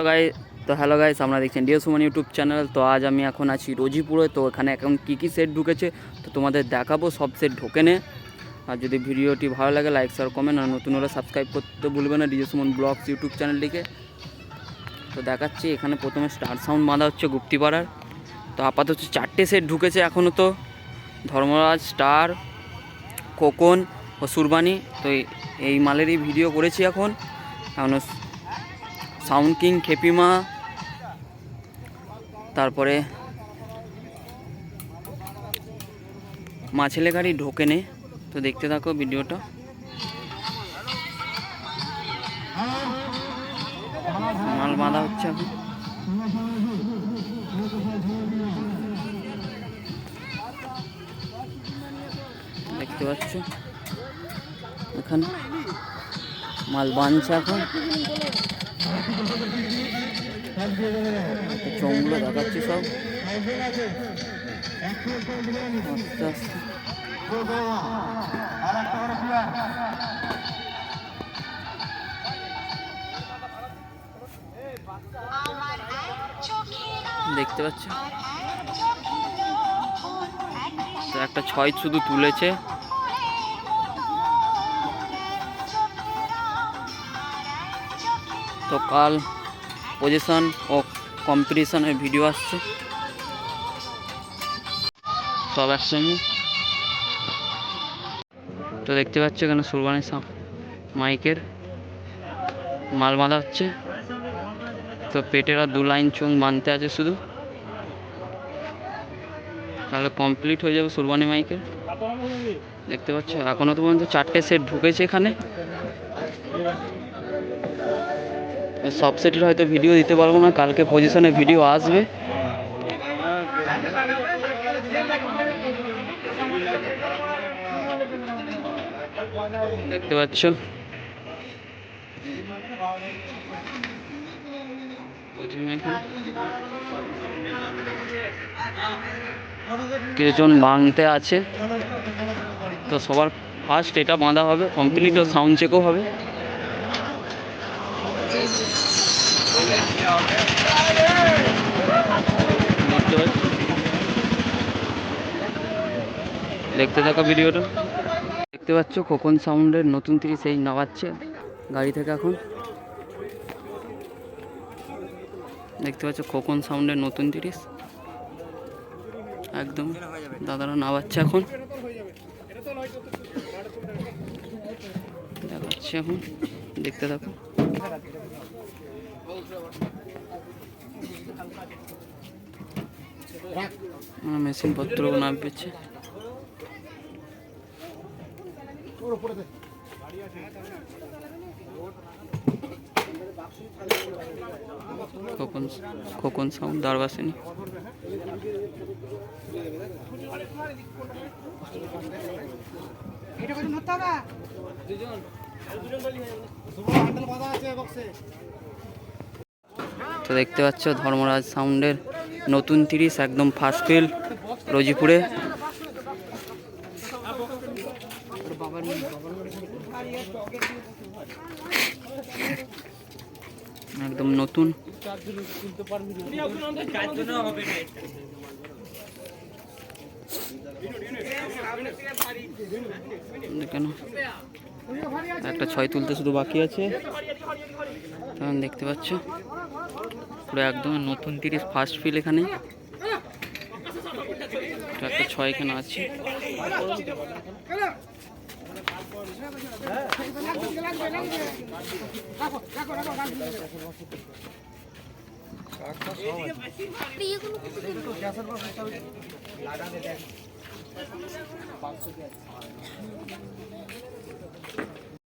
Hello guy তো hello guys আমরা দেখছেন ডিও সুমন ইউটিউব চ্যানেল। তো আজ আমি এখন আছি রোজিপুরে, তো এখানে এখন কী কী সেট ঢুকেছে, তো তোমাদের দেখাবো সব সেট ঢোকে নে। আর যদি ভিডিওটি ভালো লাগে লাইক শেয়ার কমেন্ট আর নতুন হলে সাবস্ক্রাইব করতে ভুলবে না ডিও সুমন ব্লগস ইউটিউব চ্যানেলটিকে। তো দেখাচ্ছি, এখানে প্রথমে স্টার সাউন্ড বাঁধা হচ্ছে গুপ্তিপাড়ার। তো আপাতত চারটে সেট ঢুকেছে এখনও তো। ধর্মরাজ স্টার কোকন ও সুরবানি তো এই মালেরই ভিডিও করেছি এখন। এখন সাউন্ড কিং, খেপিমা, তারপরে মাছেলে গাড়ি ঢোকে নে। তো দেখতে থাকো ভিডিওটা। মাল বাঁধা হচ্ছে এখন। দেখতে পাচ্ছ? এখানে মাল বাঁধছে এখন। চোঙগুলো দেখাচ্ছি সব। দেখতে পাচ্ছ? একটা ছয় শুধু তুলেছে। তো কাল পজিশন ও কম্পিটিশনের ভিডিও আসছে। সব একসঙ্গে। তো দেখতে পাচ্ছ এখানে সুরবানি মাইকের মাল বাঁধা হচ্ছে। তো পেটের দু লাইন চোখ বাঁধতে আছে শুধু। তাহলে কমপ্লিট হয়ে যাবে সুরবানি মাইকের। দেখতে পাচ্ছ, এখনও তো পর্যন্ত চারটে সেট ঢুকেছে এখানে। সব সেটের হয়তো ভিডিও দিতে পারব না, কালকে পজিশনে ভিডিও আসবে। দেখতে পাচ্ছ? কিছুজন ভাঙতে আছে। তো সবার ফার্স্ট এটা বাঁধা হবে কমপ্লিট সাউন্ড চেকও হবে। দেখতে থাকো ভিডিওটা। দেখতে পাচ্ছ খোকন সাউন্ডের নতুন থেকে সেই নামাচ্ছে। গাড়ি থেকে এখন। দেখতে পাচ্ছ খোকন সাউন্ডের নতুন তিরিশ। একদম দাদারা নামাচ্ছে এখন। দেখাচ্ছি এখন। দেখতে থাকো। মেশিন পত্র নামছে খোকন খোকন সাউন্ড দারবাসিনী এটা করে ধরতে হবে? তো দেখতে পাচ্ছ ধর্মরাজ সাউন্ডের নতুন তিরিশ, একদম ফার্স্ট ফিল রোজিপুরে। একদম নতুন। কেন একটা ছয় তুলতে শুধু বাকি আছে। দেখতে পাচ্ছ। পুরো একদম নতুন তিরিশ ফার্স্ট ফিল এখানে। একটা ছয় এখানে আছে।